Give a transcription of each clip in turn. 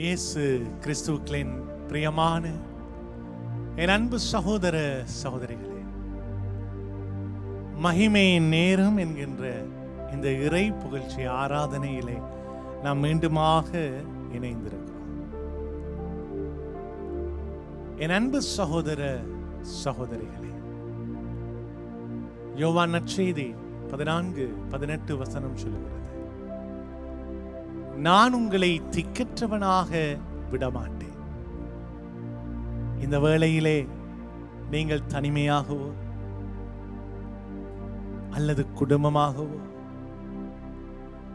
இயேசு கிறிஸ்துக்களின் பிரியமான என் அன்பு சகோதர சகோதரிகளே மகிமையின் நேரம் என்கின்ற இந்த இறை புகழ்ச்சி ஆராதனையிலே நாம் மீண்டுமாக இணைந்திருக்கிறோம். என் அன்பு சகோதர சகோதரிகளே யோவான் நற்செய்தி பதினான்கு பதினெட்டு வசனம் சொல்லுகிறது. நான் உங்களை திக்கற்றவனாக விடமாட்டேன். இந்த வேளையிலே நீங்கள் தனிமையாகவோ அல்லது குடும்பமாகவோ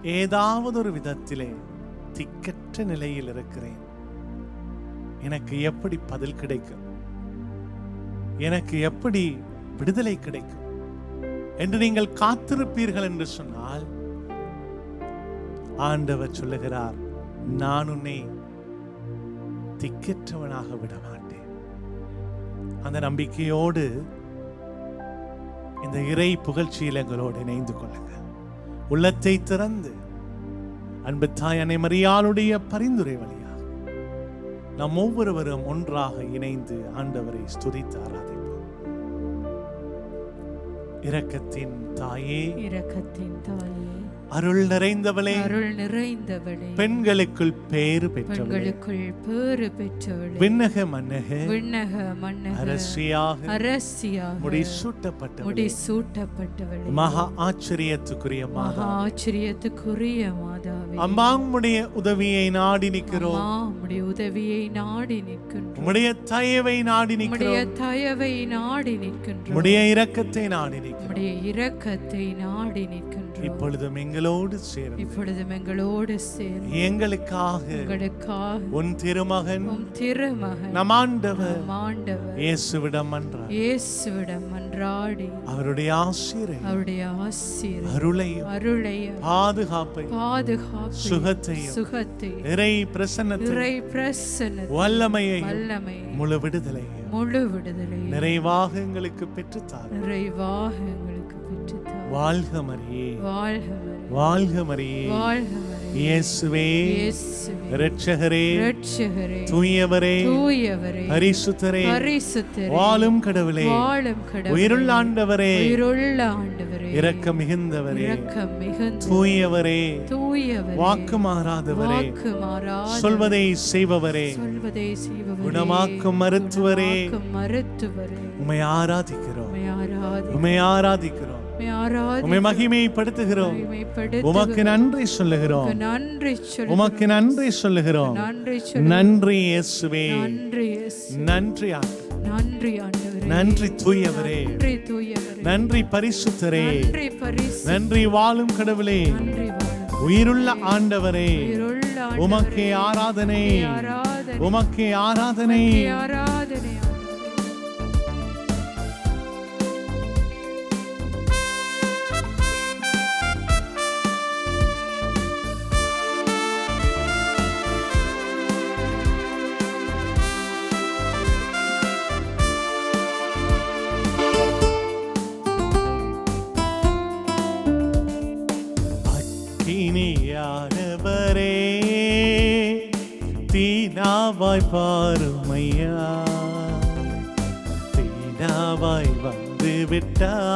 ஏதாவது ஒரு விதத்திலே திக்கற்ற நிலையில் இருக்கிறேன். எனக்கு எப்படி பதில் கிடைக்கும்? எனக்கு எப்படி விடுதலை கிடைக்கும்? என்று நீங்கள் காத்திருப்பீர்கள் என்று சொன்னால் ஆண்டவர் சொல்லுகிறார் நான் உன்னை திக்கற்றவனாக விட மாட்டேன் அந்த நம்பிக்கையோடு இந்த இறை புகழ்ச்சியில் எங்களோடு இணைந்து கொள்ளுங்க உள்ளத்தை திறந்து அன்பு தாய் அன்னை மரியாளுடைய பரிந்துரை வழியாக நம் ஒவ்வொருவரும் ஒன்றாக இணைந்து ஆண்டவரை ஸ்துதித்து ஆராதிப்போம். இரக்கத்தின் தாயே. இரக்கத்தின் தாயே. அருள் நிறைந்தவளே. அருள் நிறைந்தவளே. பெண்களுக்குள் பேறு பெண்களுக்குள் பேறு பெற்றவளே. விண்ணக மன்னக. விண்ணக மன்னக. அரசியாக. அரசியாக. முடிசூட்டப்பட்டவளே. முடி சூட்டப்பட்டவளே மகா ஆச்சரியத்துக்குரிய மகா ஆச்சரியத்துக்குரிய மாதாவே. அம்மா உம்முடைய உதவியை நாடி நிற்கிறோம். உம்முடைய உதவியை நாடி நிற்கின்றோம். உம்முடைய தயவை நாடி உம்முடைய நிற்கிறோம் தயவை நாடி நிற்கின்றோம். உம்முடைய இரக்கத்தை நாடி நிற்கிறோம். உம்முடைய இரக்கத்தை நாடி நிற்கின்றோம். இப்பொழுதும் எங்களோடு சேரும் இப்பொழுதும் எங்களோடு சேரும் எங்களுக்காக எங்களுக்காக. உன் திருமகன் உம் திருமகன். நம் ஆண்டவர் ஆண்டவர். இயேசுவிடம் மன்றார். இயேசுவிடம் மன்றாடி. அவருடைய ஆசிரை அவருடைய ஆசீர் அருளையும் அருளையும் பாதுகாப்பை பாதுகாப்பு சுகத்தையும் சுகத்தை இறை பிரசன்னத்தை இறை பிரசன்ன வல்லமையை வல்லமை முழு விடுதலை முழு விடுதலை நிறைவாக எங்களுக்கு பெற்றுத்தார். நிறைவாக வாழ்க மரியே. வாழ்க மரியே. இயேசுவே. இரட்சகரே. தூயவரே. பரிசுத்தரே. வாழும் கடவுளே. உயிருள்ள ஆண்டவரே. இரக்க மிகுந்தவரே தூயவரே. வாக்கு மாறாதவரே சொல்வதை செய்பவரே. குணமாக்கும் மருத்துவரே. மருத்துவரே. உமை ஆராதிக்கிறோம். உமை ஆராதிக்கிறோம். உம்மை மகிமைப்படுத்துகிறோம். உமக்கு நன்றி சொல்லுகிறோம். உமக்கு நன்றி சொல்லுகிறோம். நன்றி இயேசுவே. நன்றி நன்றி நன்றி தூயவரே. நன்றி பரிசுத்தரே. நன்றி வாழும் கடவுளே. உயிருள்ள ஆண்டவரே. உமக்கே ஆராதனை. உமக்கே ஆராதனை. தீனாவாய் பாருமையா. தீனாவாய் வந்து விட்டா.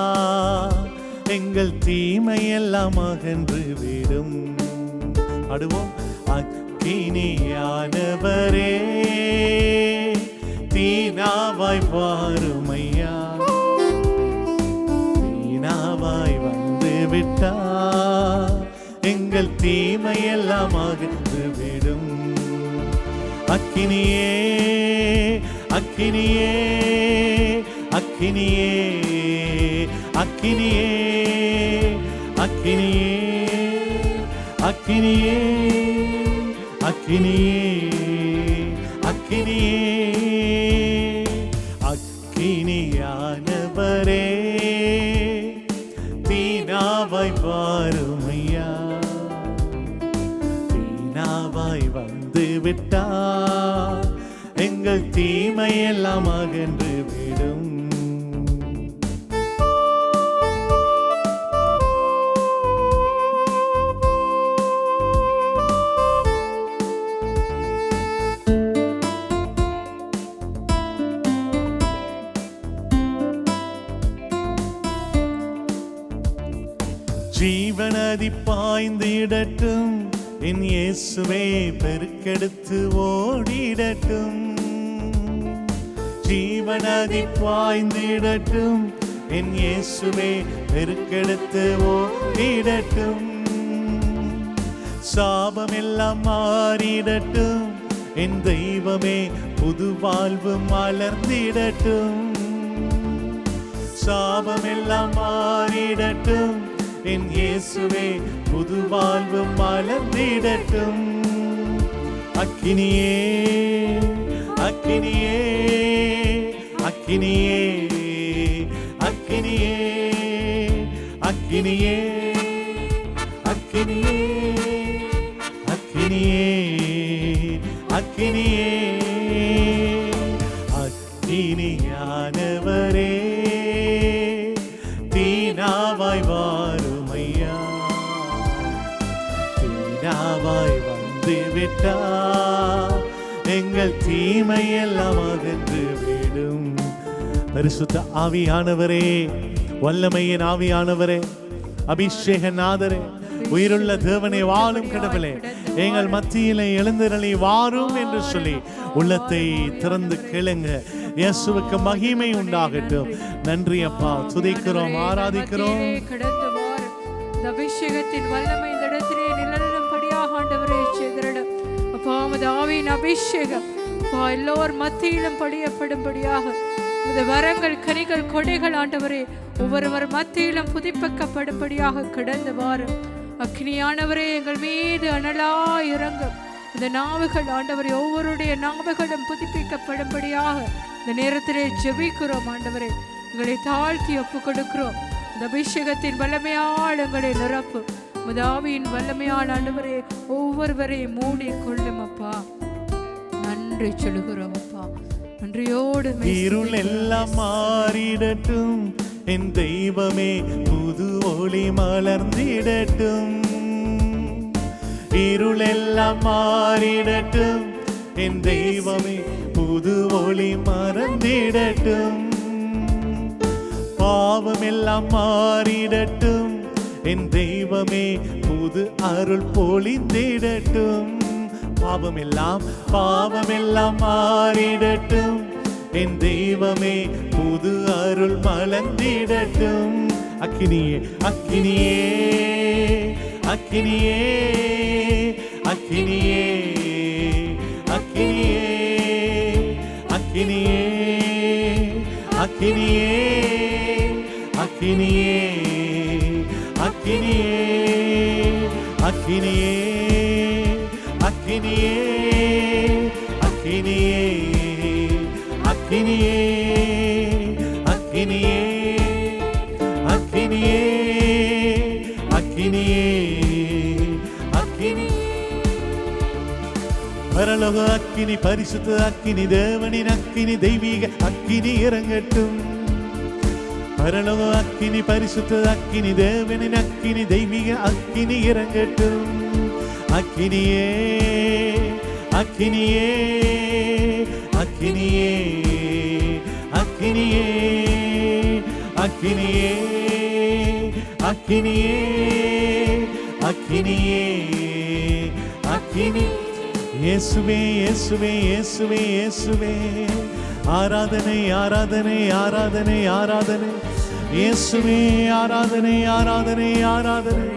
எங்கள் தீமையெல்லாம் அகன்று விடும். அடுவோம். அக்கினியானவரே. தீனாவாய் பாருமையா. தீனாவாய் வந்து விட்டா. எங்கள் தீமையெல்லாம் அகன்று விடும். அக்கினியே அக்கினியே அக்கினியே அக்கினியே அக்கினியே அக்கினியே அக்கினியே அக்கினியே. அக்கினியானவரே தீனாவாய் பாருமையா தீனாவாய் வந்து விட்டா எங்கள் தீமையெல்லாம் அகன்று விடும். ஜீவனதி பாய்ந்து இடட்டும். என் இயேசுவே பெருக்கெடுத்து ஓடிடட்டும். ஜீவநதி பாய்ந்திடட்டும். என் இயேசுவே பெருக்கெடுத்து ஓடிடட்டும். சாபமெல்லாம் மாறிடட்டும். என் தெய்வமே புது வாழ்வு மலர்ந்திடட்டும். சாபமெல்லாம் மாறிடட்டும். என் இயேசுவே புது வாழ்வு மலர்ந்திடட்டும். அக்கினியே அக்கினியே. அக்கினியே அக்கினியே அக்கினியே அக்கினியே அக்கினியே அக்கினியே. அக்கினியானவரே தீனாவாய் வாருமையா. தீனாவாய் வந்து விட்டா எங்கள் தீமையெல்லாம் அகன்று பரிசுத்த ஆவியானவரே வல்லமையின் ஆவியானவரே அபிஷேக நாதரே உயிருள்ள தேவனை வாழும் கடவுளே எங்கள் மத்தியிலே எழுந்திரளி வாரும் என்று சொல்லி உள்ளத்தை திறந்து கேளுங்க. இயேசுவுக்கு மகிமை உண்டாகட்டும். நன்றி அப்பா. துதிக்கிறோம் ஆராதிக்கிறோம். அபிஷேகத்தின் வல்லமை இந்த இடத்திலே நிலநடும்படியாக ஆண்டவரே செய்திடம் அப்பா ஆவியின் அபிஷேகம். எல்லோர் மத்தியிலும் படியப்படும்படியாக இந்த வரங்கள் கனிகள் கொடைகள் ஆண்டவரே ஒவ்வொருவர் மத்தியிலும் புதுப்பிக்கப்படும்படியாக கடந்து வாரும் அக்னியானவரே எங்கள் மீது அனலா இறங்கும். இந்த நாவுகள் ஆண்டவரே ஒவ்வொருடைய நாவுகளும் புதுப்பிக்கப்படும்படியாக இந்த நேரத்திலே ஜெபிக்கிறோம் ஆண்டவரே. எங்களை தாழ்த்தி ஒப்பு கொடுக்கிறோம் இந்த அபிஷேகத்தின் வல்லமையால் எங்களை நிரப்பு. முதாவியின் வல்லமையால் ஆண்டவரே ஒவ்வொருவரையும் மூடி கொள்ளும் அப்பா. நன்றி சொல்கிறோம் அப்பா. நன்றியோடு இருள் எல்லாம் மாறிடட்டும் என் தெய்வமே புது ஒளி மலர்ந்திடட்டும் இருள் எல்லாம் மாறிடட்டும் என் தெய்வமே புது ஒளி மறந்திடட்டும் பாவம் எல்லாம் மாறிடட்டும் என் தெய்வமே புது அருள் பொழிந்திடட்டும் பாவம் எல்லாம் பாவம் எல்லாம் மாறிடட்டும். என் தெய்வமே புது அருள் மலர்ந்திடட்டும். அக்கினியே அக்கினியே அக்கினியே அக்கினியே அக்கினியே அக்கினியே அக்கினியே அக்கினியே அக்கினியே அக்கினியே. அக்கினியே அக்கினியே அக்கினியே அக்கினியே அக்கினியே அக்கினியே அக்கினியே பரலோக அக்கினி பரிசுத்த அக்கினி தேவனின் அக்கினி தெய்வீக அக்கினி இறங்கட்டும். பரலோக அக்கினி பரிசுத்த அக்கினி தேவனின் அக்கினி தெய்வீக அக்கினி இறங்கட்டும். அக்கினியே அக்கினியே அக்கினியே அக்கினியே அக்கினியே அக்கினியே அக்கினியே அக்கினி. இயேசுவே இயேசுவே இயேசுவே இயேசுவே. ஆராதனை ஆராதனை ஆராதனை ஆராதனை. இயேசுவே ஆராதனை ஆராதனை ஆராதனை.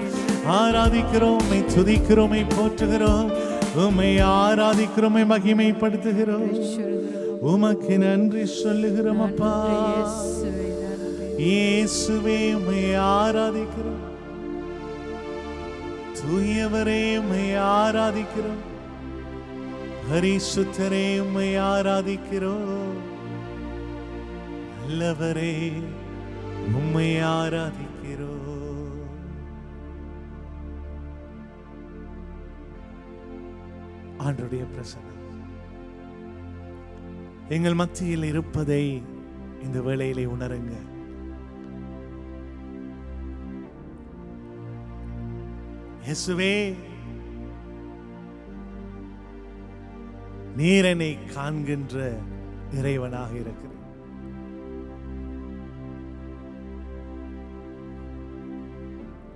ஆராதிக்கிறோம் உம்மை துதிக்கிறோம் போற்றுகிறோம். உம்மை ஆராதிக்கிறோம் மகிமைப்படுத்துகிறோம். உமக்கு நன்றி சொல்லுகிறோம் அப்பா. இயேசுவே உம்மை ஆராதிக்கிறோம். தூயவரே உம்மை ஆராதிக்கிறோம். பரிசுத்தரே உம்மை ஆராதிக்கிறோம். நல்லவரே உம்மை ஆராதிக்கிறோம். ஆண்டுடைய பிரசனம் எங்கள் மத்தியில் இருப்பதை இந்த வேளையிலே உணருங்க. இயேசுவே நீரனை காண்கின்ற இறைவனாக இருக்கிறேன்.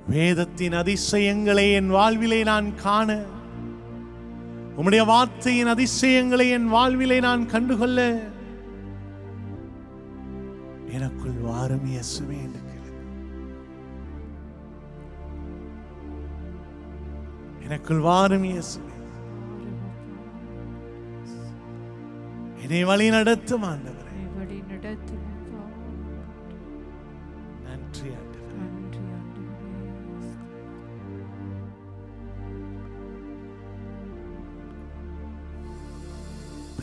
வேதத்தின் அதிசயங்களை என் வாழ்விலே நான் காண உம்முடைய வார்த்தையின் அதிசயங்களை என் வாழ்விலே நான் கண்டுகொள்ள எனக்குள் வாரும் இயேசுவே என்று எனக்குள் வாரும் இயேசுவே. என்னை வழி நடத்தும் ஆண்டவர்.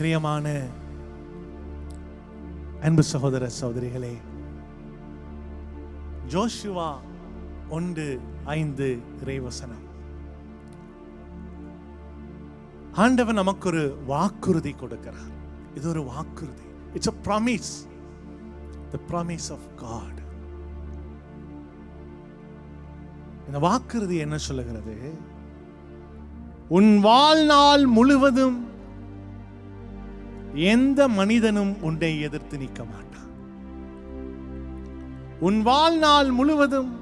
பிரியமான அன்பு சகோதர சகோதரிகளே ஜோஷுவா ஒன்று ஐந்து இறைவசனம். ஆண்டவன் நமக்கு ஒரு வாக்குறுதி கொடுக்கிறார். இது ஒரு வாக்குறுதி. It's a promise the promise of God இந்த வாக்குறுதி என்ன சொல்லுகிறது? உன் வாழ்நாள் முழுவதும் எந்த மனிதனும் உன்னை எதிர்த்து நிற்க மாட்டான். உன் வாழ்நாள் முழுவதும்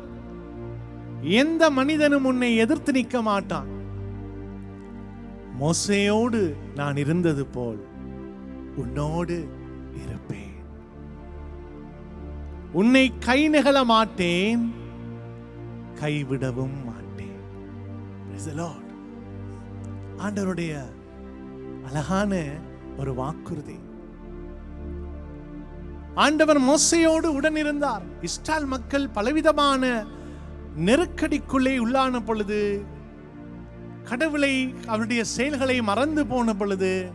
எந்த மனிதனும் உன்னை எதிர்த்து நிற்க மாட்டான். மோசையோடு நான் இருந்தது போல் உன்னோடு இருப்பேன். உன்னை கை நிகழ மாட்டேன் கைவிடவும் மாட்டேன். ஆண்டவருடைய அழகான ஒரு வாக்குறுதி. ஆண்டவர் மோசையோடு உடன் இருந்தார் இஸ்ரால் மக்கள் பலவிதமான நெருக்கடிக்குள்ளே உள்ளான பொழுது கடவுளை அவருடைய செயல்களை மறந்து போன பொழுது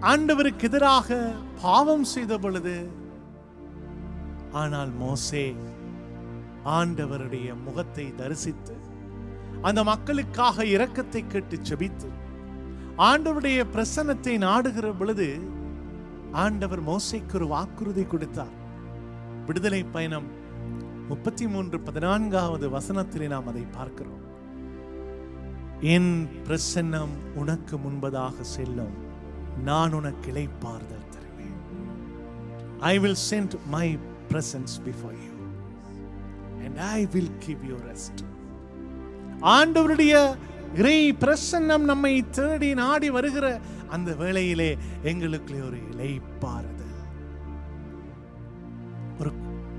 ஆண்டவருக்கு எதிராக பாவம் செய்த பொழுது ஆனால் மோசே ஆண்டவருடைய முகத்தை தரிசித்து அந்த மக்களுக்காக இரக்கத்தை கேட்டு செபித்து ஆண்டவருடைய பிரசன்னத்தை நாடுகிற பொழுது ஆண்டவர் மோசைக்கு ஒரு வாக்குறுதி கொடுத்தார். விடுதலை பயணம் முப்பத்தி மூன்று பதினான்காவது வசனத்திலே நாம் அதை பார்க்கிறோம். என் பிரசன்னம் உனக்கு முன்பதாக செல்லும். நான் உனக்கு இளைப்பாறுதல் தருவேன். I will send my presence before you and I will give you rest ஆண்டவருடைய இறை பிரசன்னம் நம்மை தேடி நாடி வருகிற அந்த வேளையிலே எங்களுக்கு ஒரு இலைப்பாறுதல் ஒரு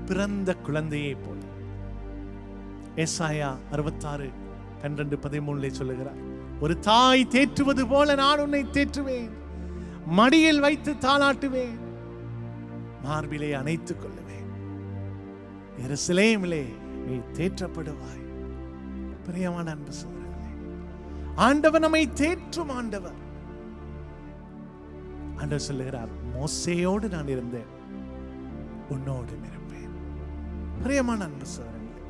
பிறந்த குழந்தையை போல. ஏசாயா அறுபத்தாறு பன்னிரண்டு பதிமூணுல சொல்லுகிறார் ஒரு தாய் தேற்றுவது போல நான் உன்னை தேற்றுவேன். மடியில் வைத்து தாளாட்டுவேன். மார்பிலே அணைத்துக் கொள்ளுவேன். எருசலேமிலே நீ தேற்றப்படுவாய். பிரியமான அன்பு சொல்ற ஆண்டவர் நம்மை தேற்றும் ஆண்டவர். ஆண்டவர் சொல்லுகிறார் மோசையோடு நான் இருந்தேன் உன்னோடு இருப்பேன் பிரியமான அன்பு சோதரர்களே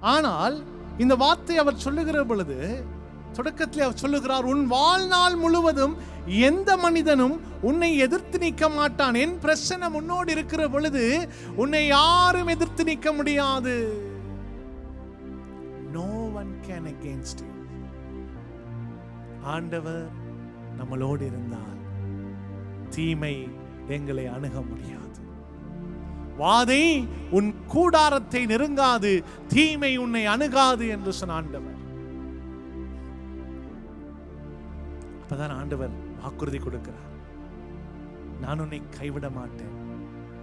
ஆனால் இந்த வார்த்தை அவர் சொல்லுகிற பொழுது தொடக்கத்தில் அவர் சொல்லுகிறார் உன் வாழ்நாள் முழுவதும் எந்த மனிதனும் உன்னை எதிர்த்து நிற்க மாட்டான். என் பிரச்சனை முன்னோடு இருக்கிற பொழுது உன்னை யாரும் எதிர்த்து நிற்க முடியாது. No one can against you ஆண்டவர் நம்மளோடு இருந்தால் தீமை எங்களை அணுக முடியாது. வாதை உன் கூடாரத்தை நெருங்காது தீமை உன்னை அணுகாது என்று சொன்ன ஆண்டவர். அப்பதான் ஆண்டவர் வாக்குறுதி கொடுக்கிறார். நான் உன்னை கைவிட மாட்டேன்.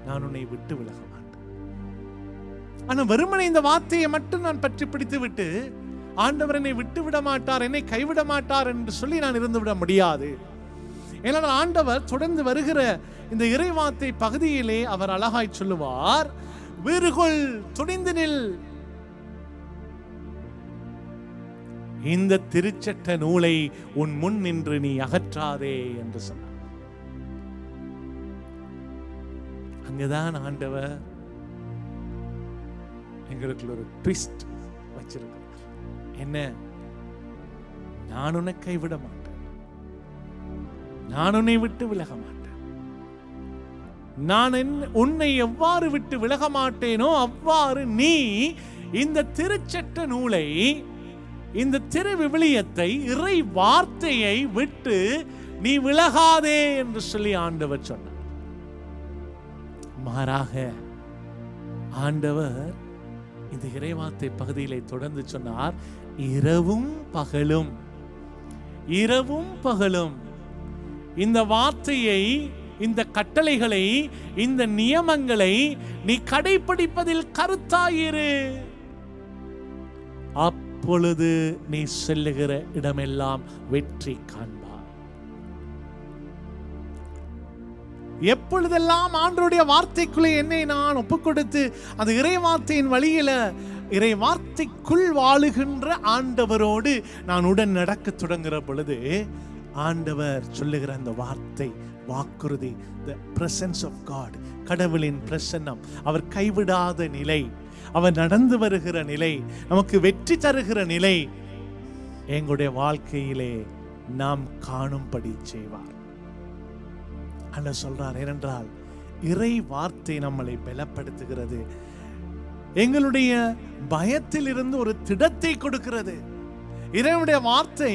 நான் உன்னை விட்டு விலக மாட்டேன். ஆனா வெறுமனை இந்த வார்த்தையை மட்டும் நான் பற்றி பிடித்து விட்டு ஆண்டவர் என்னை விட்டு விட மாட்டார் என்னை கைவிட மாட்டார் என்று சொல்லி நான் இருந்து விட முடியாது. ஏனால் ஆண்டவர் தொடர்ந்து வருகிற இந்த இறைவார்த்தை பகுதியிலே அவர் அழகாய் சொல்லுவார் வீறுகொள் துணிந்து நில். இந்த திருச்சட்ட நூலை உன் முன் நின்று நீ அகற்றாதே என்று சொன்னார். அங்கதான் ஆண்டவர் எங்களுக்குள்ள ஒரு ட்விஸ்ட் வச்சிருக்கிறார். என்ன? நான் உன்னை கைவிட மாட்டேன் நான் உன்னை விட்டு விலக மாட்டேன் நான் உன்னை எவ்வாறு விட்டு விலக மாட்டேனோ அவ்வாறு நீ இந்த திருச்சட்ட நூலை இந்த திரு விவிலியத்தை இறை வார்த்தையை விட்டு நீ விலகாதே என்று சொல்லி ஆண்டவர் சொன்னார். மாறாக ஆண்டவர் இந்த இறைவார்த்தை பகுதியிலே தொடர்ந்து சொன்னார் இரவும் பகலும். இரவும் பகலும். இந்த வார்த்தையை இந்த கட்டளைகளை இந்த நியமங்களை நீ கடைபிடிப்பதில் கருத்தாயிரு. அப்பொழுது நீ செல்லுகிற இடமெல்லாம் வெற்றி காண்பார் எப்பொழுதெல்லாம் ஆண்டருடைய வார்த்தைக்குள்ளே என்னை நான் ஒப்புக் கொடுத்து அந்த இறை வார்த்தையின் வழியில இறை வார்த்தைக்குள் வாழுகின்ற ஆண்டவரோடு நான் உடன் நடக்க தொடங்குகிற பொழுது ஆண்டவர் சொல்லுகிற அந்த வார்த்தை வாக்குறுதி த பிரசன்ஸ் ஆஃப் காட் கடவுளின் பிரசன்னம் அவர் கைவிடாத நிலை அவர் நடந்து வருகிற நிலை நமக்கு வெற்றி தருகிற நிலை எங்களுடைய வாழ்க்கையிலே நாம் காணும்படி செய்வார். அல்ல சொல்றார் ஏனென்றால் இறை வார்த்தை நம்மளை பலப்படுத்துகிறது. எங்களுடைய பயத்தில் இருந்து ஒரு திடத்தை கொடுக்கிறது. இறைவனுடைய வார்த்தை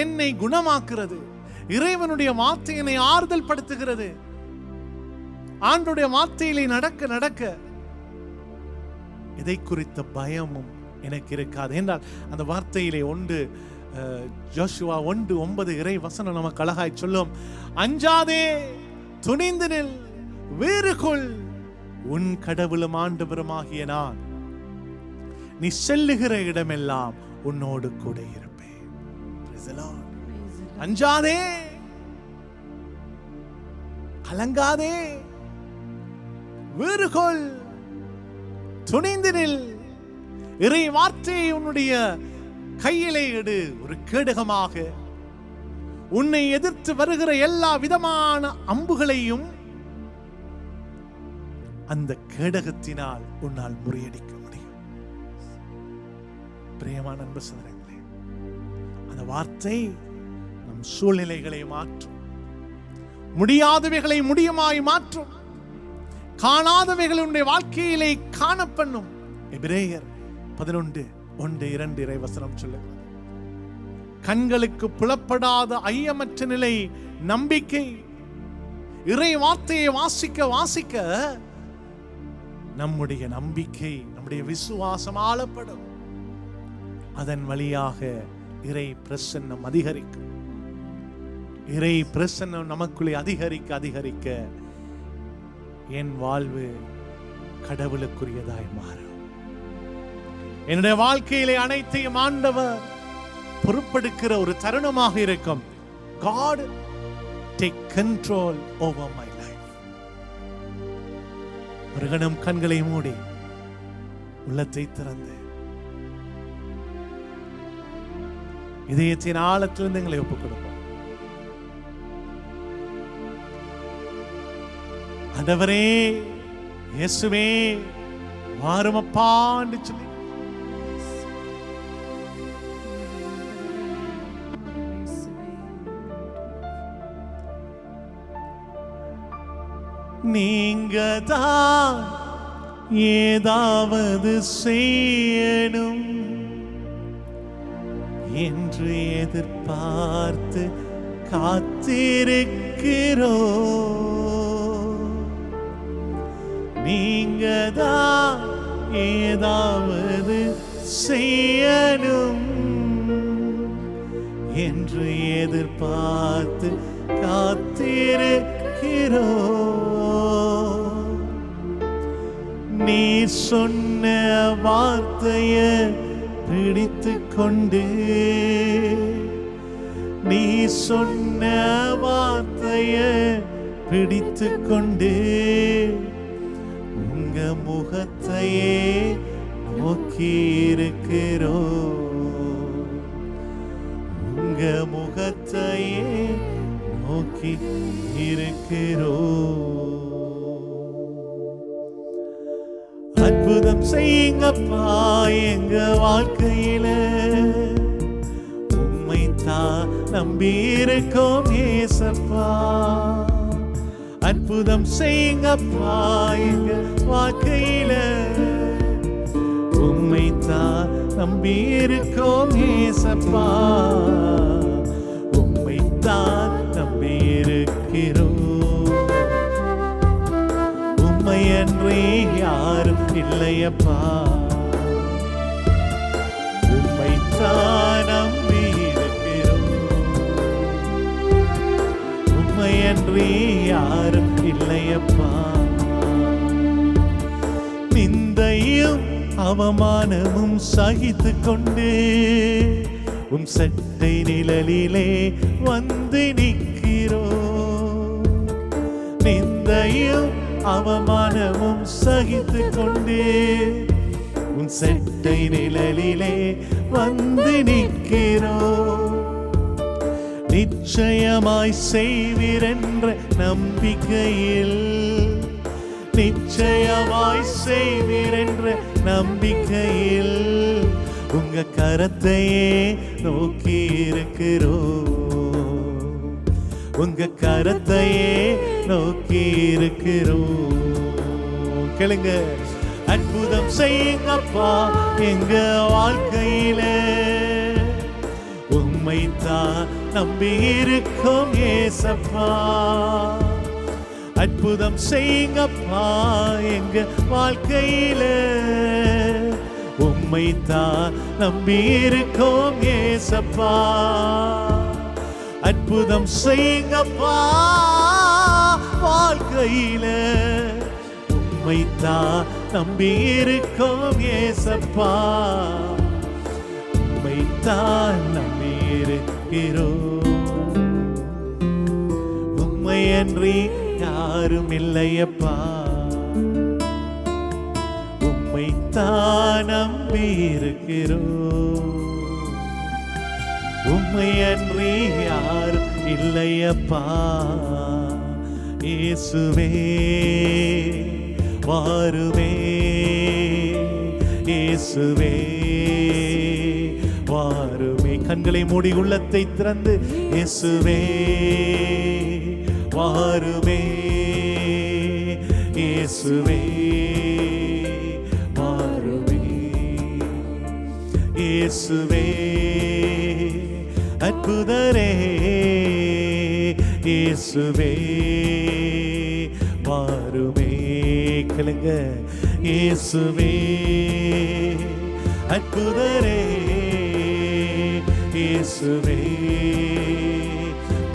என்னை குணமாக்குறது இறைவனுடைய வார்த்தை என்னை ஆறுதல் படுத்துகிறது. ஆண்டுடைய வார்த்தையிலே நடக்க நடக்க இதை குறித்த பயமும் எனக்கு இருக்காது. என்றால் அந்த வார்த்தையிலே ஒன்று ஜோஷுவா ஒன்று ஒன்பது இறை வசனம் நமக்கு அழகாய் சொல்லும். அஞ்சாதே துணிந்து நில் வேறு கொள். உன் கடவுளும் ஆண்டவருமாகிய நான். நீ செல்லுகிற இடமெல்லாம் உன்னோடு கூட இருப்பேன். அஞ்சாதே. கலங்காதே. வேறுகொள். துணிந்து நில். இறை வார்த்தையை உன்னுடைய கையிலே எடு. ஒரு கேடகமாக. உன்னை எதிர்த்து வருகிற எல்லா விதமான அம்புகளையும் அந்த கேடகத்தினால் உன்னால் முறியடிக்க முடியும். பிரியமான அன்பு சதுரங்களே அந்த வார்த்தை நம் சூழ்நிலைகளை மாற்றும். முடியாதவைகளை முடியுமாய் மாற்றும். காணாதவைகள் உன்னுடைய வாழ்க்கையிலே காணப்பண்ணும் எபிரேயர் பதினொன்று ஒன்று இரண்டு இறை வசனம் சொல்லுகிறது. கண்களுக்கு புலப்படாத ஐயமற்ற நிலை நம்பிக்கை. இறை வார்த்தையை வாசிக்க வாசிக்க நம்முடைய நம்பிக்கை நம்முடைய விசுவாசம் ஆளப்படும். அதன் வழியாக இறை பிரசன்னம் அதிகரிக்கும். இறை பிரசன்னம் நமக்குள்ளே அதிகரிக்க அதிகரிக்க என் வாழ்வு கடவுளுக்குரியதாய் மாறும். என்னுடைய வாழ்க்கையிலே அனைத்தையும் ஆண்டவர் பொறுப்பெடுக்கிற ஒரு தருணமாக இருக்கும். God take control over my ஒரு கணம் கண்களை மூடி உள்ளத்தை திறந்து. இதயத்தின் ஆழத்திலிருந்து எங்களை ஒப்புக் கொடுப்போம் ஆண்டவரே இயேசுவே மாறுமப்பான்னு சொல்லி. நீங்க தான் ஏதாவது செய்யணும். என்று எதிர்பார்த்து காத்திருக்கிறோ. நீங்கதான் ஏதாவது செய்யணும். என்று எதிர்பார்த்து காத்திருக்கிறோம் நீ சொன்ன வார்த்தைய பிடித்து கொண்டு நீ சொன்ன வார்த்தைய பிடித்து கொண்டு உங்க முகத்தையே நோக்கி இருக்கிறோ. உங்க முகத்தையே நோக்கி இருக்கிறோ. செய்யுங்கப்பா எங்க வாழ்க்கையில. உம்மை தான் நம்பி இருக்கோம் ஏசப்பா. அற்புதம் செய்யுங்கப்பா எங்க வாழ்க்கையில. உம்மை தான் நம்பி இருக்கோம் ஏசப்பா. உம்மை தான் நம்பி இருக்கிறோம் உம்மை அன்றே யாரும் இல்லையப்பா. உம்மைத்தான் நம்பி இருக்கிறோம். உம்மையன்றி யாரும் இல்லையப்பா. நிந்தையும் அவமானமும் சகித்து கொண்டு உம் சட்டை நிழலிலே வந்து நிற்கிறோம். நிந்தையும் அவமானமும் சகித்து கொண்டே உன் சட்டை நிழலிலே வந்து நிற்கிறோ. நிச்சயமாய் செய்வீரென்ற நம்பிக்கையில். நிச்சயமாய் செய்வீரென்ற நம்பிக்கையில். உங்க கரத்தையே நோக்கி இருக்கிறோம். உங்க கரத்தையே நோக்கி இருக்கிறோம். கேளுங்க. அற்புதம் செய்யுங்கப்பா எங்க வாழ்க்கையில. உம்மைத்தான் நம்பி இருக்கும் ஏசப்பா. அற்புதம் செய்யுங்கப்பா எங்க வாழ்க்கையில. உம்மைத்தான் நம்பி இருக்கும் ஏசப்பா. அற்புதம் செய்யுங்கப்பா வாழ்க்கையில. உண்மைத்தான் நம்பி இருக்கோம் ஏசப்பா. உண்மைத்தான் நம்பி இருக்கிறோம் உம்மையன்றி யாரும் இல்லையப்பா. உண்மைத்தான் நம்பி இருக்கிறோம் உம்மையன்றி யாரும் இல்லையப்பா? இயேசுவே வாருமே. இயேசுவே வாருமே. கண்களை மூடி உள்ளத்தை திறந்து இயேசுவே வாருமே. இயேசுவே வாருமே. இயேசுவே. அற்புதரே இயேசுவே மாறுமே. கிளங்க இயேசுவே அற்புதரே. இயேசுவே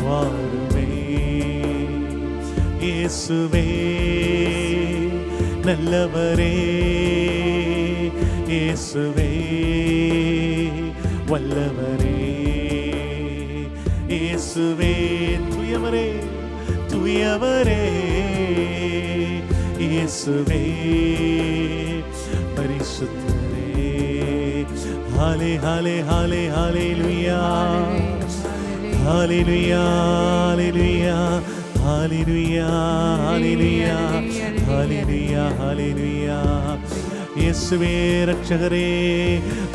மாறுமே. இயேசுவே நல்லவரே. இயேசுவே வல்லவரே. இயேசுவே துயவரே துயவரே இயேசுவே பரிசுத்தரே ஹாலே ஹாலே ஹாலே ஹாலே லுயா ஹalleluya ஹalleluya ஹalleluya ஹalleluya ஹalleluya ஹalleluya இயேசுவே ரட்சகரே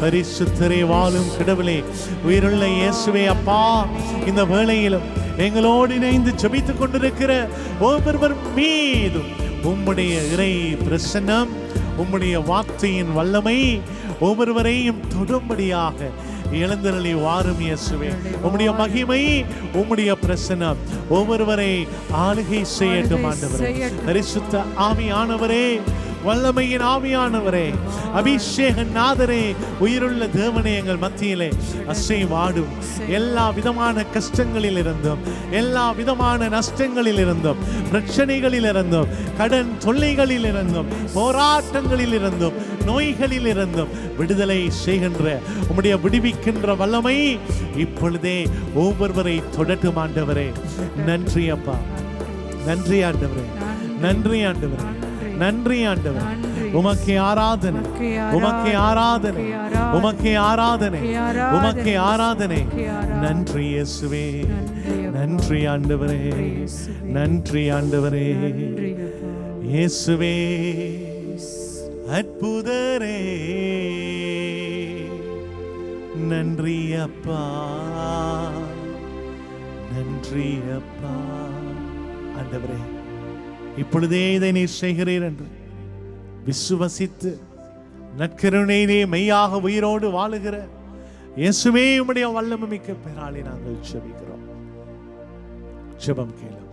பரிசுத்தரே வாழும் கடவுளே உயிருள்ள இயேசுவே அப்பா இந்த வேளையிலும் எங்களோடு இணைந்து ஜெபித்துக் கொண்டிருக்கிற ஒவ்வொருவர் மீதும் உம்முடைய இறை பிரசன்னம் உம்முடைய வார்த்தையின் வல்லமை ஒவ்வொருவரையும் தொடும்படியாக இழந்தரளி வாரும் இயேசுவே உம்முடைய மகிமை உம்முடைய பிரசனம் ஒவ்வொருவரை ஆளுகை செய்யட்டும் ஆண்டவரே. பரிசுத்த ஆவியானவரே வல்லமையின் ஆவியானவரே அபிஷேக நாதரே உயிருள்ள தேவனே எங்கள் மத்தியிலே அசைவாடும். எல்லா விதமான கஷ்டங்களில் இருந்தும் எல்லா விதமான நஷ்டங்களில் இருந்தும் பிரச்சனைகளில் இருந்தும் கடன் தொல்லைகளில் இருந்தும் போராட்டங்களில் இருந்தும் நோய்களில் இருந்தும் விடுதலை செய்கின்ற உம்முடைய விடுவிக்கின்ற வல்லமை இப்பொழுதே ஒவ்வொருவரை தொடட்டும் ஆண்டவரே. நன்றி அப்பா. நன்றி ஆண்டவரே. நன்றி ஆண்டவரே. நன்றி ஆண்டவரே. உமக்கு ஆராதனை. உமக்கு ஆராதனை. உமக்கு ஆராதனை. உமக்கு ஆராதனை. நன்றி இயேசுவே. நன்றி ஆண்டவரே. நன்றி ஆண்டவரே. இயேசுவே. அற்புதரே. நன்றி அப்பா. நன்றி அப்பா. ஆண்டவரே. இப்பொழுதே இதை நீர் செய்கிறீர் என்று விசுவசித்து நற்கருணையிலே மெய்யாக உயிரோடு வாழுகிற இயேசுவே உம்முடைய வல்லமை மிக்க நாங்கள் ஜெபிக்கிறோம். ஜெபம் கேளு